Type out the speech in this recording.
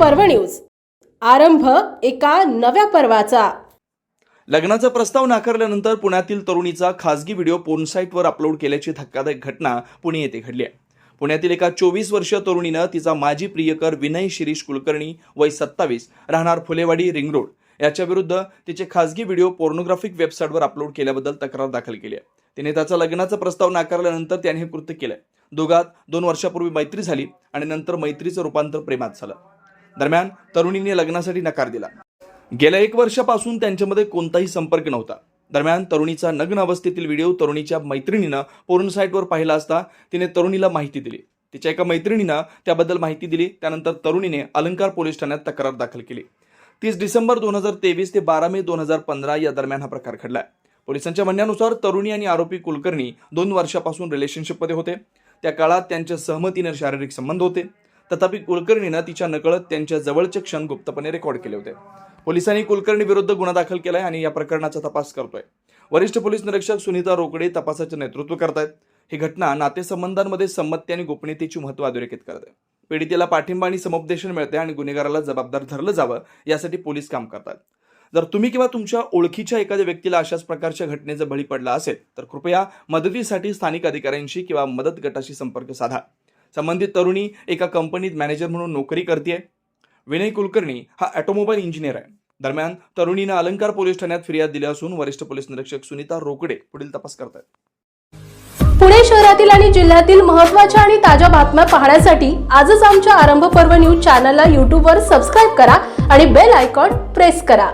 पर्व न्यूज. आरंभ एका नव्या पर्वाचा. लग्नाचा प्रस्ताव नाकारल्यानंतर पुण्यातील तरुणीचा खासगी व्हिडिओ पोर्नसाईटवर अपलोड केल्याची धक्कादायक घटना पुणे येथे घडली आहे. पुण्यातील एका चोवीस वर्षीय तरुणीनं तिचा माजी प्रियकर विनय शिरीष कुलकर्णी वय सत्तावीस राहणार फुलेवाडी रिंग रोड. याच्या विरुद्ध तिचे खासगी व्हिडिओ पोर्नोग्राफिक वेबसाईटवर अपलोड केल्याबद्दल तक्रार दाखल केली आहे. तिने त्याचा लग्नाचा प्रस्ताव नाकारल्यानंतर त्याने हे कृत्य केलंय. दोघात दोन वर्षापूर्वी मैत्री झाली आणि नंतर मैत्रीचं रूपांतर प्रेमात झालं. दरम्यान तरुणीने लग्नासाठी नकार दिला. गेल्या एक वर्षापासून त्यांच्यामध्ये कोणताही संपर्क नव्हता. दरम्यान तरुणीचा नग्न अवस्थेतील व्हिडिओ तरुणीच्या मैत्रिणीनं पोर्न साईटवर पाहिला असता तिने तरुणीला माहिती दिली. तिच्या एका मैत्रिणीनं त्याबद्दल माहिती दिली त्यानंतर तरुणीने अलंकार पोलीस ठाण्यात तक्रार दाखल केली. तीस डिसेंबर दोन हजार तेवीस ते बारा मे दोन हजार पंधरा या दरम्यान हा प्रकार घडलाय पोलिसांच्या म्हणण्यानुसार तरुणी आणि आरोपी कुलकर्णी दोन वर्षापासून रिलेशनशिपमध्ये होते. त्या काळात त्यांच्या सहमतीने शारीरिक संबंध होते. तथापि कुलकर्णीनं तिच्या नकळत त्यांच्या जवळचे क्षण गुप्तपणे रेकॉर्ड केले होते. पोलिसांनी कुलकर्णी विरुद्ध गुन्हा दाखल केलाय आणि या प्रकरणाचा तपास करतोय. वरिष्ठ पोलीस निरीक्षक सुनीता रोकडे तपासाचे नेतृत्व करतायत. ही घटना नातेसंबंधांमध्ये संमती आणि गोपनीयतेची महत्त्व अधोरेखित करते. पीडितेला पाठिंबा आणि समुपदेशन मिळते आणि गुन्हेगाराला जबाबदार धरलं जावं यासाठी पोलीस काम करतात. जर तुम्ही किंवा तुमच्या ओळखीच्या एखाद्या व्यक्तीला अशाच प्रकारच्या घटनेचा बळी पडला असेल तर कृपया मदतीसाठी स्थानिक अधिकाऱ्यांशी किंवा मदत गटाशी संपर्क साधा. संबंधित तरुणी एका कंपनीत मॅनेजर म्हणून नोकरी करते विनय कुलकर्णी हा ऑटोमोबाईल इंजिनियर आहे. दरम्यान तरुणीनं अलंकार पोलीस ठाण्यात फिर्याद दिली असून वरिष्ठ पोलीस निरीक्षक सुनीता रोकडे पुढील तपास करतात पुणे शहरातील आणि जिल्ह्यातील महत्त्वाच्या आणि ताज्या बातम्या पाहण्यासाठी आजच आमच्या आरंभ पर्व न्यूज चॅनलला यूट्यूबवर सबस्क्राईब करा आणि बेल आयकॉन प्रेस करा.